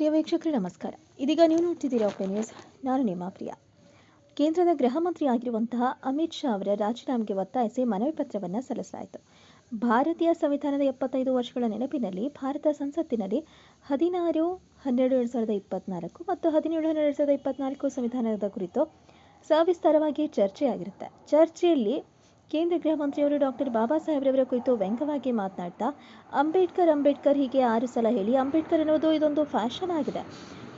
ಪ್ರಿಯ ವೀಕ್ಷಕರೇ, ನಮಸ್ಕಾರ. ಇದೀಗ ನೀವು ನೋಡ್ತಿದ್ದೀರಾ ಓಪೆ ನ್ಯೂಸ್ ನಾನು ನಿಮ್ಮ ಪ್ರಿಯ. ಕೇಂದ್ರದ ಗೃಹ ಮಂತ್ರಿ ಆಗಿರುವಂತಹ ಅಮಿತ್ ಶಾ ಅವರ ರಾಜೀನಾಮೆಗೆ ಒತ್ತಾಯಿಸಿ ಮನವಿ ಪತ್ರವನ್ನು ಸಲ್ಲಿಸಲಾಯಿತು. ಭಾರತೀಯ ಸಂವಿಧಾನದ ಎಪ್ಪತ್ತೈದು ವರ್ಷಗಳ ನೆನಪಿನಲ್ಲಿ ಭಾರತ ಸಂಸತ್ತಿನಲ್ಲಿ ಹದಿನಾರು, ಹನ್ನೆರಡು ಎರಡು ಸಾವಿರದ ಇಪ್ಪತ್ನಾಲ್ಕು ಮತ್ತು ಹದಿನೇಳು, ಹನ್ನೆರಡು ಸಾವಿರದ ಇಪ್ಪತ್ನಾಲ್ಕು ಸಂವಿಧಾನದ ಕುರಿತು ಸವಿಸ್ತಾರವಾಗಿ ಚರ್ಚೆಯಾಗಿರುತ್ತೆ. ಚರ್ಚೆಯಲ್ಲಿ ಕೇಂದ್ರ ಗೃಹ ಮಂತ್ರಿಯವರು ಡಾಕ್ಟರ್ ಬಾಬಾ ಸಾಹೇಬ್ರವರ ಕುರಿತು ವ್ಯಂಗ್ಯವಾಗಿ ಮಾತನಾಡ್ತಾ, ಅಂಬೇಡ್ಕರ್ ಅಂಬೇಡ್ಕರ್ ಹೀಗೆ ಆರು ಸಲ ಹೇಳಿ, ಅಂಬೇಡ್ಕರ್ ಅನ್ನೋದು ಇದೊಂದು ಫ್ಯಾಷನ್ ಆಗಿದೆ.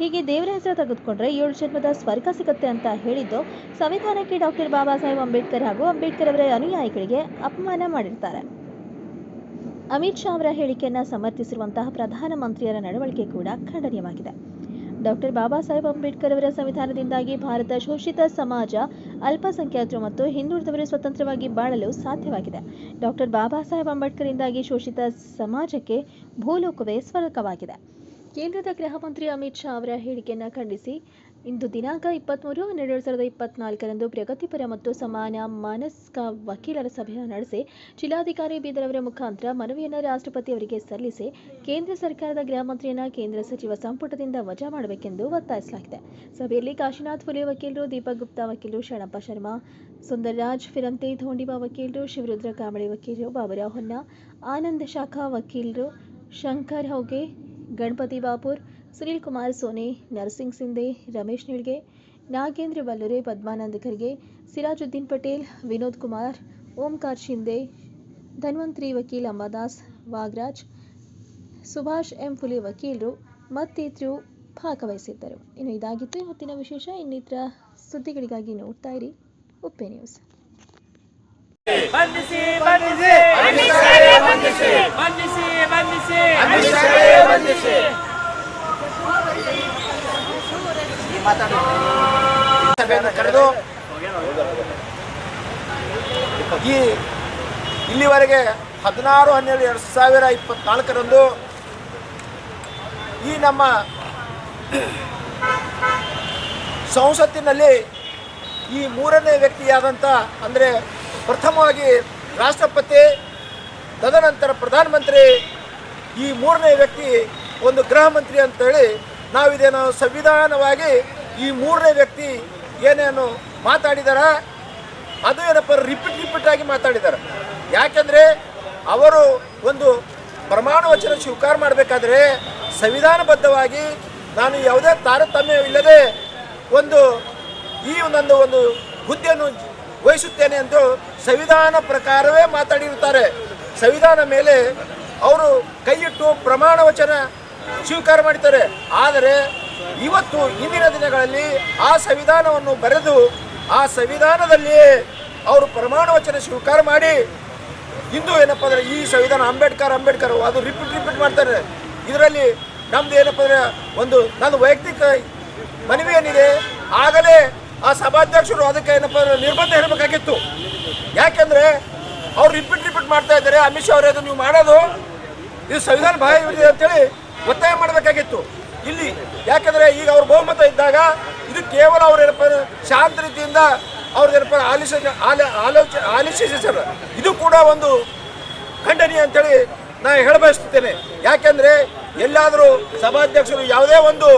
ಹೀಗೆ ದೇವರ ಹೆಸರು ತೆಗೆದುಕೊಂಡ್ರೆ ಏಳು ಜನ್ಮದ ಸ್ವರ್ಗ ಸಿಗುತ್ತೆ ಅಂತ ಹೇಳಿದ್ದು, ಸಂವಿಧಾನಕ್ಕೆ ಡಾಕ್ಟರ್ ಬಾಬಾ ಸಾಹೇಬ್ ಅಂಬೇಡ್ಕರ್ ಹಾಗೂ ಅಂಬೇಡ್ಕರ್ ಅವರ ಅನುಯಾಯಿಗಳಿಗೆ ಅಪಮಾನ ಮಾಡಿರ್ತಾರೆ. ಅಮಿತ್ ಶಾ ಅವರ ಹೇಳಿಕೆಯನ್ನು ಸಮರ್ಥಿಸಿರುವಂತಹ ಪ್ರಧಾನಮಂತ್ರಿಯರ ನಡವಳಿಕೆ ಕೂಡ ಖಂಡನೀಯವಾಗಿದೆ. ಡಾಕ್ಟರ್ ಬಾಬಾ ಸಾಹೇಬ್ ಅಂಬೇಡ್ಕರ್ ಅವರ ಸಂವಿಧಾನದಿಂದಾಗಿ ಭಾರತ ಶೋಷಿತ ಸಮಾಜ ಅಲ್ಪಸಂಖ್ಯಾತರು ಮತ್ತು ಹಿಂದುಳಿದವರು ಸ್ವತಂತ್ರವಾಗಿ ಬಾಳಲು ಸಾಧ್ಯವಾಗಿದೆ. ಡಾಕ್ಟರ್ ಬಾಬಾ ಸಾಹೇಬ್ ಅಂಬೇಡ್ಕರಿಂದಾಗಿ ಶೋಷಿತ ಸಮಾಜಕ್ಕೆ ಭೂಲೋಕವೇ ಸ್ವರ್ಗವಾಗಿದೆ. ಕೇಂದ್ರದ ಗೃಹ ಮಂತ್ರಿ ಅಮಿತ್ ಶಾ ಅವರ ಹೇಳಿಕೆಯನ್ನು ಖಂಡಿಸಿ ಇಂದು ದಿನಾಂಕ ಇಪ್ಪತ್ತ್ಮೂರು ಹನ್ನೆರಡು ಎರಡು ಸಾವಿರದ ಇಪ್ಪತ್ನಾಲ್ಕರಂದು ಪ್ರಗತಿಪರ ಮತ್ತು ಸಮಾನ ಮನಸ್ಕ ವಕೀಲರ ಸಭೆಯನ್ನು ನಡೆಸಿ ಜಿಲ್ಲಾಧಿಕಾರಿ ಬೀದರ್ ಅವರ ಮುಖಾಂತರ ಮನವಿಯನ್ನು ರಾಷ್ಟ್ರಪತಿ ಅವರಿಗೆ ಸಲ್ಲಿಸಿ ಕೇಂದ್ರ ಸರ್ಕಾರದ ಗೃಹ ಮಂತ್ರಿಯನ್ನು ಕೇಂದ್ರ ಸಚಿವ ಸಂಪುಟದಿಂದ ವಜಾ ಮಾಡಬೇಕೆಂದು ಒತ್ತಾಯಿಸಲಾಗಿದೆ. ಸಭೆಯಲ್ಲಿ ಕಾಶಿನಾಥ್ ಫುಲೆ ವಕೀಲರು, ದೀಪಕ್ ಗುಪ್ತಾ ವಕೀಲರು, ಶರಣಪ್ಪ ಶರ್ಮಾ, ಸುಂದರರಾಜ್ ಫಿರಂತೆ, ಧೋಂಡಿಬಾ ವಕೀಲರು, ಶಿವರುದ್ರ ಕಾಂಬಳಿ ವಕೀಲರು, ಬಾಬುರಾವ್ ಹೊನ್ನ, ಆನಂದ ಶಾಖಾ ವಕೀಲರು, ಶಂಕರ್ ಹೌಗೆ, ಗಣಪತಿ ಬಾಪುರ್ ಸುನೀಲ್ ಕುಮಾರ್ ಸೋನಿ ನರಸಿಂಗ್ ಸಿಂಧೆ ರಮೇಶ್ ನಿಳ್ಗೆ ನಾಗೇಂದ್ರ ವಲ್ಲೂರೆ ಪದ್ಮಾನಂದ ಖರ್ಗೆ ಸಿರಾಜುದ್ದೀನ್ ಪಟೇಲ್ ವಿನೋದ್ ಕುಮಾರ್ ಓಂಕಾರ್ ಶಿಂದೆ ಧನ್ವಂತ್ರಿ ವಕೀಲ್ ಅಂಬಾದಾಸ್ ವಾಗ್ರಾಜ್ ಸುಭಾಷ್ ಎಂ ಫುಲೆ ವಕೀಲರು ಮತ್ತಿತರರು ಭಾಗವಹಿಸಿದ್ದರು. ಇನ್ನು ಇದಾಗಿತ್ತು ಇವತ್ತಿನ ವಿಶೇಷ. ಇನ್ನಿತರ ಸುದ್ದಿಗಳಿಗಾಗಿ ನೋಡ್ತಾ ಇರಿ. ಉಪ್ಪೆ ನ್ಯೂಸ್. ಬಂಧಿಸಿ. ಬಂಧಿಸಿ ಬಂಧಿಸಿ. ಬಂಧಿಸಿ ಬಂಧಿಸಿ. ಸಭೆಯನ್ನು ಕರೆದು ಈ ಇಲ್ಲಿವರೆಗೆ ಹದಿನಾರು, ಹನ್ನೆರಡು, ಎರಡು ಸಾವಿರ ಇಪ್ಪತ್ನಾಲ್ಕರಂದು ಈ ನಮ್ಮ ಸಂಸತ್ತಿನಲ್ಲಿ ಈ ಮೂರನೇ ವ್ಯಕ್ತಿಯಾದಂಥ, ಅಂದರೆ ಪ್ರಥಮವಾಗಿ ರಾಷ್ಟ್ರಪತಿ, ತದನಂತರ ಪ್ರಧಾನಮಂತ್ರಿ, ಈ ಮೂರನೇ ವ್ಯಕ್ತಿ ಒಂದು ಗೃಹ ಮಂತ್ರಿ ಅಂತೇಳಿ ನಾವಿದೇನು ಸಂವಿಧಾನವಾಗಿ ಈ ಮೂರನೇ ವ್ಯಕ್ತಿ ಏನೇನು ಮಾತಾಡಿದಾರ? ಅದು ಏನಪ್ಪ ರಿಪೀಟ್ ರಿಪೀಟ್ ಆಗಿ ಮಾತಾಡಿದ್ದಾರೆ ಯಾಕೆಂದರೆ ಅವರು ಒಂದು ಪ್ರಮಾಣ ವಚನ ಸ್ವೀಕಾರ ಮಾಡಬೇಕಾದ್ರೆ ಸಂವಿಧಾನಬದ್ಧವಾಗಿ ನಾನು ಯಾವುದೇ ತಾರತಮ್ಯವಿಲ್ಲದೆ ಒಂದು ಈ ಒಂದೊಂದು ಒಂದು ಹುದ್ದೆಯನ್ನು ವಹಿಸುತ್ತೇನೆ ಎಂದು ಸಂವಿಧಾನ ಪ್ರಕಾರವೇ ಮಾತಾಡಿರುತ್ತಾರೆ. ಸಂವಿಧಾನ ಮೇಲೆ ಅವರು ಕೈಯಿಟ್ಟು ಪ್ರಮಾಣ ವಚನ ಸ್ವೀಕಾರ ಮಾಡ್ತಾರೆ ಆದರೆ ಇವತ್ತು ಇಂದಿನ ದಿನಗಳಲ್ಲಿ ಆ ಸಂವಿಧಾನವನ್ನು ಬರೆದು ಆ ಸಂವಿಧಾನದಲ್ಲಿಯೇ ಅವರು ಪ್ರಮಾಣ ವಚನ ಸ್ವೀಕಾರ ಮಾಡಿ, ಇಂದು ಏನಪ್ಪ ಅಂದರೆ ಈ ಸಂವಿಧಾನ ಅಂಬೇಡ್ಕರ್ ಅಂಬೇಡ್ಕರ್ ಅದು ರಿಪೀಟ್ ರಿಪೀಟ್ ಮಾಡ್ತಾರೆ. ಇದರಲ್ಲಿ ನಮ್ದು ಏನಪ್ಪ ಅಂದರೆ ಒಂದು ನನ್ನ ವೈಯಕ್ತಿಕ ಮನವಿ ಏನಿದೆ, ಆಗಲೇ ಆ ಸಭಾಧ್ಯಕ್ಷರು ಅದಕ್ಕೆ ಏನಪ್ಪ ಅಂದರೆ ನಿರ್ಬಂಧ ಇರಬೇಕಾಗಿತ್ತು ಯಾಕೆಂದರೆ ಅವ್ರು ರಿಪೀಟ್ ರಿಪೀಟ್ ಮಾಡ್ತಾ ಇದ್ದಾರೆ, ಅಮಿತ್ ಶಾ ಅವರೇ ನೀವು ಮಾಡೋದು, ಇದು ಸಂವಿಧಾನ ಇದೆ ಅಂತೇಳಿ ಒತ್ತಾಯ ಮಾಡಬೇಕಾಗಿತ್ತು. ಇಲ್ಲಿ ಯಾಕಂದರೆ ಈಗ ಅವ್ರ ಬಹುಮತ ಇದ್ದಾಗ ಇದು ಕೇವಲ ಅವ್ರು ಏನಪ್ಪ ಶಾಂತ ರೀತಿಯಿಂದ ಅವ್ರದ್ದು ಏನಪ್ಪ ಆಲಿಸ, ಆಲ, ಆಲೋಚ ಸರ್. ಇದು ಕೂಡ ಒಂದು ಖಂಡನೀಯ ಅಂತೇಳಿ ನಾನು ಹೇಳಬಯಸುತ್ತೇನೆ. ಯಾಕೆಂದರೆ ಎಲ್ಲಾದರೂ ಸಭಾಧ್ಯಕ್ಷರು ಯಾವುದೇ ಒಂದು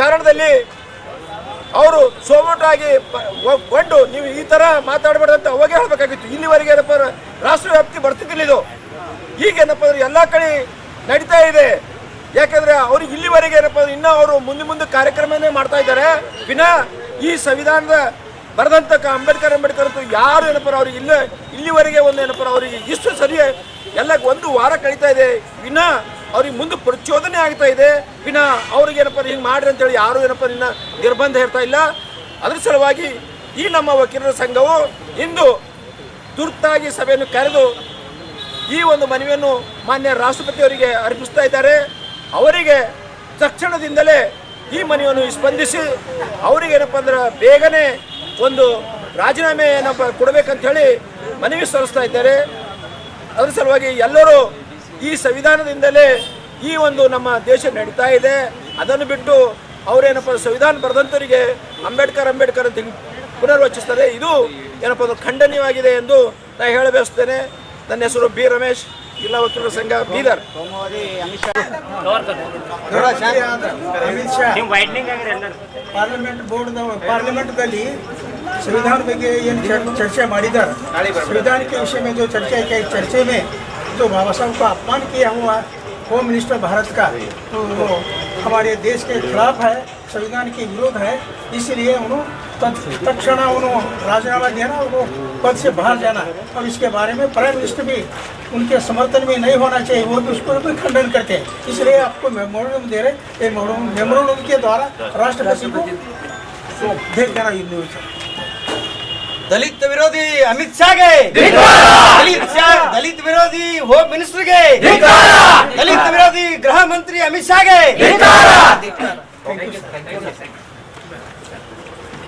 ಕಾರಣದಲ್ಲಿ ಅವರು ಸೋಮಟಾಗಿ ಕೊಂಡು ನೀವು ಈ ಥರ ಮಾತಾಡಬಾರ್ದಂತ ಅವಾಗ ಹೇಳಬೇಕಾಗಿತ್ತು. ಇಲ್ಲಿವರೆಗೆ ಏನಪ್ಪ ಅಂದ್ರೆ ರಾಷ್ಟ್ರವ್ಯಾಪ್ತಿ ಬರ್ತಿದ್ದಿಲ್ಲ ಇದು. ಈಗ ಏನಪ್ಪ ಅಂದ್ರೆ ಎಲ್ಲ ಕಡೆ ನಡೀತಾ ಇದೆ. ಯಾಕಂದ್ರೆ ಅವ್ರಿಗೆ ಇಲ್ಲಿವರೆಗೆ ಏನಪ್ಪ ಇನ್ನೂ ಅವರು ಮುಂದೆ ಮುಂದೆ ಕಾರ್ಯಕ್ರಮನೇ ಮಾಡ್ತಾ ಇದ್ದಾರೆ. ವಿನಾ ಈ ಸಂವಿಧಾನದ ಬರೆದಂಥ ಅಂಬೇಡ್ಕರ್ ಅಂಬೇಡ್ಕರ್ ಅಂತೂ ಯಾರು ಏನಪ್ಪ ಅವ್ರಿಗೆ ಇಲ್ಲ ಇಲ್ಲಿವರೆಗೆ ಒಂದು ಏನಪ್ಪ ಅವರಿಗೆ ಇಷ್ಟು ಸರಿ ಎಲ್ಲ ಒಂದು ವಾರ ಕಳೀತಾ ಇದೆ. ವಿನಾ ಅವ್ರಿಗೆ ಮುಂದೆ ಪ್ರಚೋದನೆ ಆಗ್ತಾ ಇದೆ. ವಿನಾ ಅವ್ರಿಗೆ ಏನಪ್ಪ ಹಿಂಗೆ ಮಾಡ್ರಿ ಅಂತೇಳಿ ಯಾರು ಏನಪ್ಪ ನಿನ್ನ ನಿರ್ಬಂಧ ಇರ್ತಾ ಇಲ್ಲ. ಅದ್ರ ಸಲುವಾಗಿ ಈ ನಮ್ಮ ವಕೀಲರ ಸಂಘವು ಇಂದು ತುರ್ತಾಗಿ ಸಭೆಯನ್ನು ಕರೆದು ಈ ಒಂದು ಮನವಿಯನ್ನು ಮಾನ್ಯ ರಾಷ್ಟ್ರಪತಿಯವರಿಗೆ ಅರ್ಪಿಸ್ತಾ ಇದ್ದಾರೆ. ಅವರಿಗೆ ತಕ್ಷಣದಿಂದಲೇ ಈ ಮನೆಯನ್ನು ಸ್ಪಂದಿಸಿ ಅವರಿಗೆ ಏನಪ್ಪ ಅಂದ್ರೆ ಬೇಗನೆ ಒಂದು ರಾಜೀನಾಮೆ ಏನಪ್ಪ ಕೊಡಬೇಕಂತ ಹೇಳಿ ಮನವಿ ಸಲ್ಲಿಸ್ತಾ ಇದ್ದಾರೆ. ಅದರ ಸಲುವಾಗಿ ಎಲ್ಲರೂ ಈ ಸಂವಿಧಾನದಿಂದಲೇ ಈ ಒಂದು ನಮ್ಮ ದೇಶ ನಡೀತಾ ಇದೆ. ಅದನ್ನು ಬಿಟ್ಟು ಅವರೇನಪ್ಪ ಸಂವಿಧಾನ ಬರೆದಂಥವರಿಗೆ ಅಂಬೇಡ್ಕರ್ ಅಂಬೇಡ್ಕರ್ ಅಂತ ಪುನರ್ವಚಿಸ್ತಾರೆ. ಇದು ಏನಪ್ಪ ಅದು ಖಂಡನೀಯವಾಗಿದೆ ಎಂದು ನಾನು ಹೇಳಬಯಸ್ತೇನೆ. ನನ್ನ ಹೆಸರು ಬಿ ರಮೇಶ್. ಜಿಲ್ಲಾ ವಕೀಲರ ಸಂಘ ಬೀದರ್ ಅಮಿತ್ ಶಾ ನೀವು ವೈಡ್ನಿಂಗ್ ಆಗಿರಿ ಎಲ್ಲರೂ ಪಾರ್ಲಿಮೆಂಟ್ ಬೋರ್ಡ್ ಪಾರ್ಲಿಮೆಂಟ್ದಲ್ಲಿ संविधान ಬಗ್ಗೆ ಏನು ಚರ್ಚೆ ಮಾಡಿದ್ದಾರೆ संविधान के विषय में जो चर्चा की चर्चे में जो बाबा साहब का अपमान किया हुआ होम मिनिस्टर भारत का तो वो हमारे देश के खिलाफ है संविधान के विरोध है इसलिए उन्होंने तत्- तत्क्षण उन्होंने राजीनामा देना उनको पद से बाहर जाना और इसके बारे में प्राइम मिनिस्टर भी उनके समर्थन में नहीं होना चाहिए वो भी उसको भी खंडन करते हैं इसलिए आपको मेमोरेंडम दे रहे ये मेमोरेंडम के द्वारा राष्ट्रपति को भेज देना ये न्यूज ದಲಿತ ವಿರೋಧಿ ಅಮಿತ್ ಶಾಗೆ ದಲಿತ ಶಾ ದಲಿತ ವಿರೋಧಿ ಹೋಮ್ ಮಿನಿಸ್ಟರ್ಗೆ ದಲಿತ ವಿರೋಧಿ ಗೃಹ ಮಂತ್ರಿ ಅಮಿತ್ ಶಾಗೆ